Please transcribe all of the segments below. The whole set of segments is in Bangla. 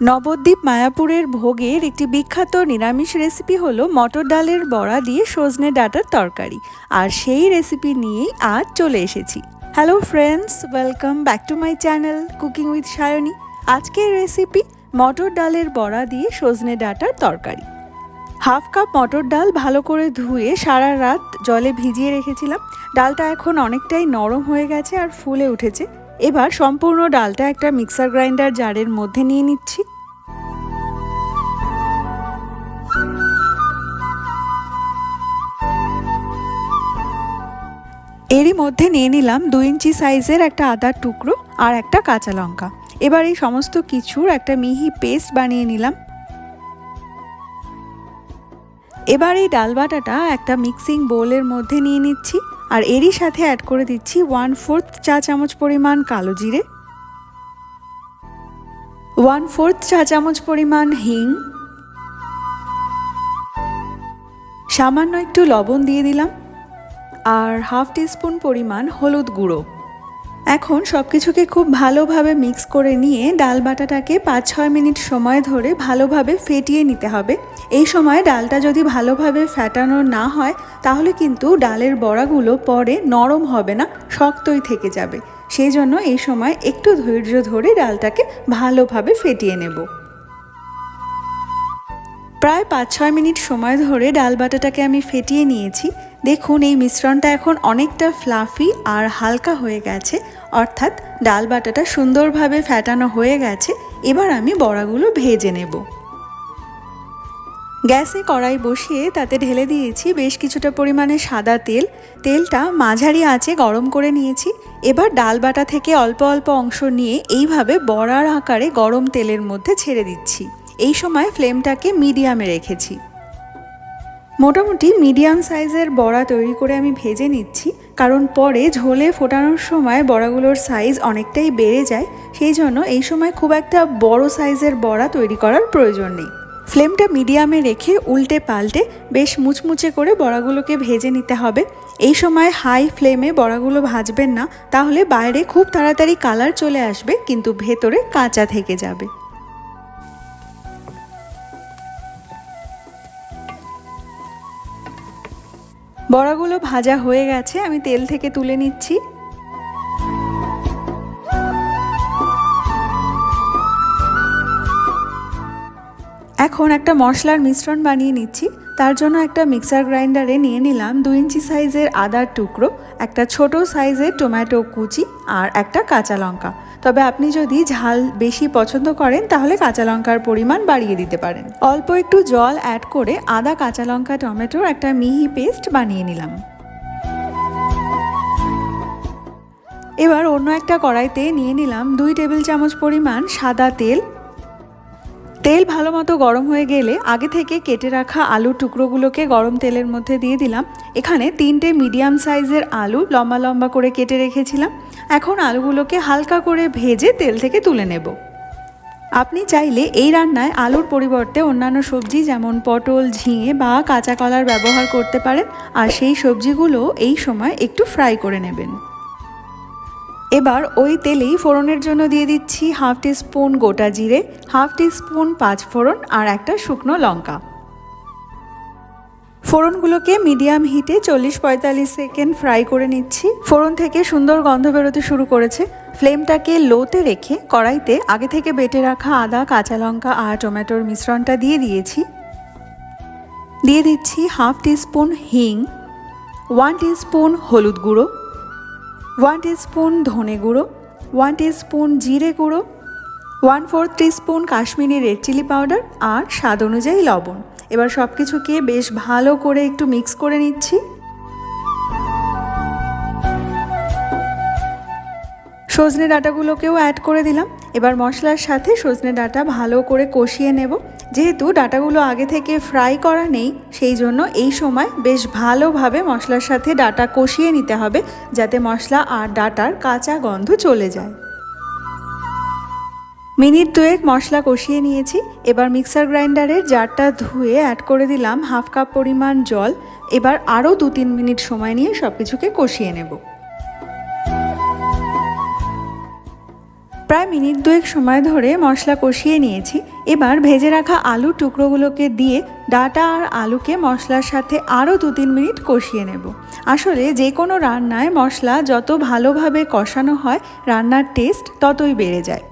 নবদ্বীপ মায়াপুরের ভোগের একটি বিখ্যাত নিরামিষ রেসিপি হলো মটর ডালের বড়া দিয়ে সজনে ডাটার তরকারি। আর সেই রেসিপি নিয়েই আজ চলে এসেছি। Hello friends welcome back to my channel cooking with Sayani আজকের রেসিপি মটর ডালের বড়া দিয়ে সজনে ডাটার তরকারি। হাফ কাপ মটর ডাল ভালো করে ধুয়ে সারা রাত জলে ভিজিয়ে রেখেছিলাম। ডালটা এখন অনেকটাই নরম হয়ে গেছে আর ফুলে উঠেছে। এবার সম্পূর্ণ ডালটা একটা মিক্সার গ্রাইন্ডার জারের মধ্যে নিয়ে নিচ্ছি। এরই মধ্যে নিয়ে নিলাম দু ইঞ্চি সাইজের একটা আদার টুকরো আর একটা কাঁচা লঙ্কা। এবার এই সমস্ত কিছুর একটা মিহি পেস্ট বানিয়ে নিলাম। এবার এই ডাল বাটাটা একটা মিক্সিং বোলের মধ্যে নিয়ে নিচ্ছি। আর এরই সাথে অ্যাড করে দিচ্ছি ওয়ান ফোর্থ চা চামচ পরিমাণ কালো জিরে ওয়ান ফোর্থ চা চামচ পরিমাণ হিং, সামান্য একটু লবণ দিয়ে দিলাম, আর হাফ টিস্পুন পরিমাণ হলুদ গুঁড়ো। এখন সব কিছুকে খুব ভালোভাবে মিক্স করে নিয়ে ডাল বাটাটাকে পাঁচ ছয় মিনিট সময় ধরে ভালোভাবে ফেটিয়ে নিতে হবে। এই সময় ডালটা যদি ভালোভাবে ফ্যাটানো না হয়, তাহলে কিন্তু ডালের বড়াগুলো পরে নরম হবে না, শক্তই থেকে যাবে। সেই জন্য এই সময় একটু ধৈর্য ধরে ডালটাকে ভালোভাবে ফেটিয়ে নেব। প্রায় পাঁচ ছয় মিনিট সময় ধরে ডাল বাটাটাকে আমি ফেটিয়ে নিয়েছি। দেখুন, এই মিশ্রণটা এখন অনেকটা ফ্লাফি আর হালকা হয়ে গেছে। অর্থাৎ ডাল বাটাটা সুন্দরভাবে ফ্যাটানো হয়ে গেছে। এবার আমি বড়াগুলো ভেজে নেব। গ্যাসে কড়াই বসিয়ে তাতে ঢেলে দিয়েছি বেশ কিছুটা পরিমাণে সাদা তেল। তেলটা মাঝারি আঁচে গরম করে নিয়েছি। এবার ডাল বাটা থেকে অল্প অল্প অংশ নিয়ে এইভাবে বড়ার আকারে গরম তেলের মধ্যে ছেড়ে দিচ্ছি। এই সময় ফ্লেমটাকে মিডিয়ামে রেখেছি। মোটামুটি মিডিয়াম সাইজের বড়া তৈরি করে আমি ভেজে নিচ্ছি, কারণ পরে ঝোলে ফোটানোর সময় বড়াগুলোর সাইজ অনেকটাই বেড়ে যায়, সেই জন্য এই সময় খুব একটা বড় সাইজের বড়া তৈরি করার প্রয়োজন নেই। ফ্লেমটা মিডিয়ামে রেখে উল্টে পাল্টে বেশ মুচমুচে করে বড়াগুলোকে ভেজে নিতে হবে। এই সময় হাই ফ্লেমে বড়াগুলো ভাজবেন না, তাহলে বাইরে খুব তাড়াতাড়ি কালার চলে আসবে, কিন্তু ভেতরে কাঁচা থেকে যাবে। বড়াগুলো ভাজা হয়ে গেছে, আমি তেল থেকে তুলে নিচ্ছি। এখন একটা মশলার মিশ্রণ বানিয়ে নিচ্ছি। তার জন্য একটা মিক্সার গ্রাইন্ডারে নিয়ে নিলাম দু ইঞ্চি সাইজের আদার টুকরো, একটা ছোট সাইজের টমেটো কুচি আর একটা কাঁচা লঙ্কা। তবে আপনি যদি ঝাল বেশি পছন্দ করেন, তাহলে কাঁচা লঙ্কার পরিমাণ বাড়িয়ে দিতে পারেন। অল্প একটু জল অ্যাড করে আদা কাঁচা লঙ্কা, টমেটোর একটা মিহি পেস্ট বানিয়ে নিলাম। এবার অন্য একটা কড়াইতে নিয়ে নিলাম দুই টেবিল চামচ পরিমাণ সাদা তেল তেল ভালো মতো গরম হয়ে গেলে আগে থেকে কেটে রাখা আলুর টুকরোগুলোকে গরম তেলের মধ্যে দিয়ে দিলাম। এখানে তিনটে মিডিয়াম সাইজের আলু লম্বা লম্বা করে কেটে রেখেছিলাম। এখন আলুগুলোকে হালকা করে ভেজে তেল থেকে তুলে নেব। আপনি চাইলে এই রান্নায় আলুর পরিবর্তে অন্যান্য সবজি যেমন পটল, ঝিঙে বা কাঁচা কলার ব্যবহার করতে পারেন। আর সেই সবজিগুলো এই সময় একটু ফ্রাই করে নেবেন। এবার ওই তেলেই ফোড়নের জন্য দিয়ে দিচ্ছি হাফ স্পুন গোটা জিরে, হাফ টি স্পুন পাঁচ ফোড়ন আর একটা শুকনো লঙ্কা। ফোড়নগুলোকে মিডিয়াম হিটে চল্লিশ পঁয়তাল্লিশ সেকেন্ড ফ্রাই করে নিচ্ছি। ফোড়ন থেকে সুন্দর গন্ধ বেরোতে শুরু করেছে। ফ্লেমটাকে লোতে রেখে কড়াইতে আগে থেকে বেটে রাখা আদা, কাঁচা লঙ্কা আর টমেটোর মিশ্রণটা দিয়ে দিয়েছি। দিয়ে দিচ্ছি হাফ টি স্পুন হিং, ওয়ান স্পুন হলুদ গুঁড়ো ওয়ান স্পুন ধনে গুঁড়ো, ওয়ান স্পুন জিরে গুঁড়ো, one fourth spoon Kashmiri red chilli powder আর স্বাদ অনুযায়ী লবণ। এবার সব কিছুকে বেশ ভালো করে একটু মিক্স করে নিচ্ছি। সজনে ডাটাগুলোকেও অ্যাড করে দিলাম। এবার মশলার সাথে সজনে ডাটা ভালো করে কষিয়ে নেব। যেহেতু ডাটাগুলো আগে থেকে ফ্রাই করা নেই, সেই জন্য এই সময় বেশ ভালোভাবে মশলার সাথে ডাটা কষিয়ে নিতে হবে, যাতে মশলা আর ডাটার কাঁচা গন্ধ চলে যায়। মিনিট দুয়েক মশলা কষিয়ে নিয়েছি, এবার মিক্সার গ্রাইন্ডারের জারটা ধুয়ে অ্যাড করে দিলাম হাফ কাপ পরিমাণ জল, এবার আরও দু তিন মিনিট সময় নিয়ে সব কিছুকে কষিয়ে নেব। প্রায় মিনিট দুয়েক সময় ধরে মশলা কষিয়ে নিয়েছি। এবার ভেজে রাখা আলু টুকরোগুলোকে দিয়ে ডাটা আর আলুকে মশলার সাথে আরও দু তিন মিনিট কষিয়ে নেব। আসলে যে কোনো রান্নায় মশলা যত ভালোভাবে কষানো হয়, রান্নার টেস্ট ততই বেড়ে যায়।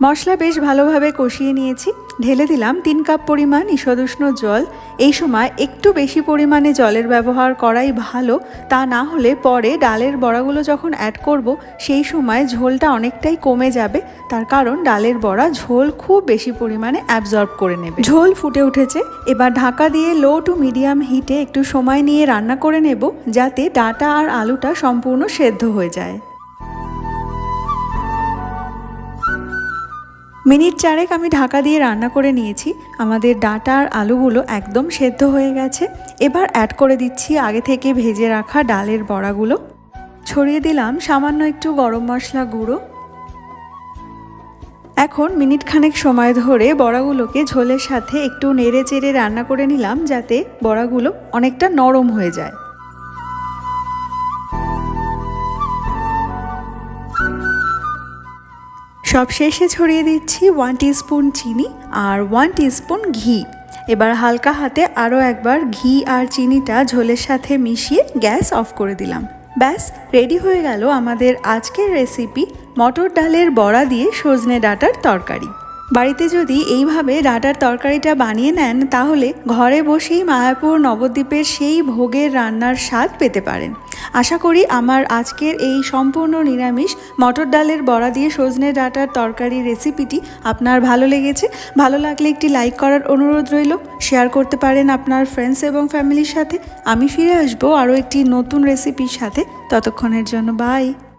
মশলা বেশ ভালোভাবে কষিয়ে নিয়েছি। ঢেলে দিলাম তিন কাপ পরিমাণ ঈষদুষ্ণ জল। এই সময় একটু বেশি পরিমাণে জলের ব্যবহার করাই ভালো। তা না হলে পরে ডালের বড়াগুলো যখন অ্যাড করব, সেই সময় ঝোলটা অনেকটাই কমে যাবে। তার কারণ ডালের বড়া ঝোল খুব বেশি পরিমাণে অ্যাবজর্ব করে নেবে। ঝোল ফুটে উঠেছে। এবার ঢাকা দিয়ে লো টু মিডিয়াম হিটে একটু সময় নিয়ে রান্না করে নেব, যাতে ডাটা আর আলুটা সম্পূর্ণ সেদ্ধ হয়ে যায়। মিনিট চারেক আমি ঢাকা দিয়ে রান্না করে নিয়েছি। আমাদের ডাটা আর আলুগুলো একদম সেদ্ধ হয়ে গেছে। এবার অ্যাড করে দিচ্ছি আগে থেকে ভেজে রাখা ডালের বড়াগুলো। ছড়িয়ে দিলাম সামান্য একটু গরম মশলা গুঁড়ো। এখন মিনিট খানেক সময় ধরে বড়াগুলোকে ঝোলের সাথে একটু নেড়ে চেড়ে রান্না করে নিলাম যাতে বড়াগুলো অনেকটা নরম হয়ে যায়। সব শেষে ছড়িয়ে দিচ্ছি ওয়ান স্পুন চিনি আর ওয়ান স্পুন ঘি। এবার হালকা হাতে আরও একবার ঘি আর চিনিটা ঝোলের সাথে মিশিয়ে গ্যাস অফ করে দিলাম। ব্যাস রেডি হয়ে গেল আমাদের আজকের রেসিপি মটর ডালের বড়া দিয়ে সজনে ডাটার তরকারি। বাড়িতে যদি এইভাবে ডাটার তরকারিটা বানিয়ে নেন, তাহলে ঘরে বসেই মায়াপুর নবদ্বীপের সেই ভোগের রান্নার স্বাদ পেতে পারেন। আশা করি আমার আজকের এই সম্পূর্ণ নিরামিষ মটর ডালের বড়া দিয়ে সজনে ডাটার তরকারি রেসিপিটি আপনার ভালো লেগেছে? ভালো লাগলে একটি লাইক করার অনুরোধ রইল। শেয়ার করতে পারেন আপনার ফ্রেন্ডস এবং ফ্যামিলির সাথে। আমি ফিরে আসব আরও একটি নতুন রেসিপির সাথে। ততক্ষণের জন্য বাই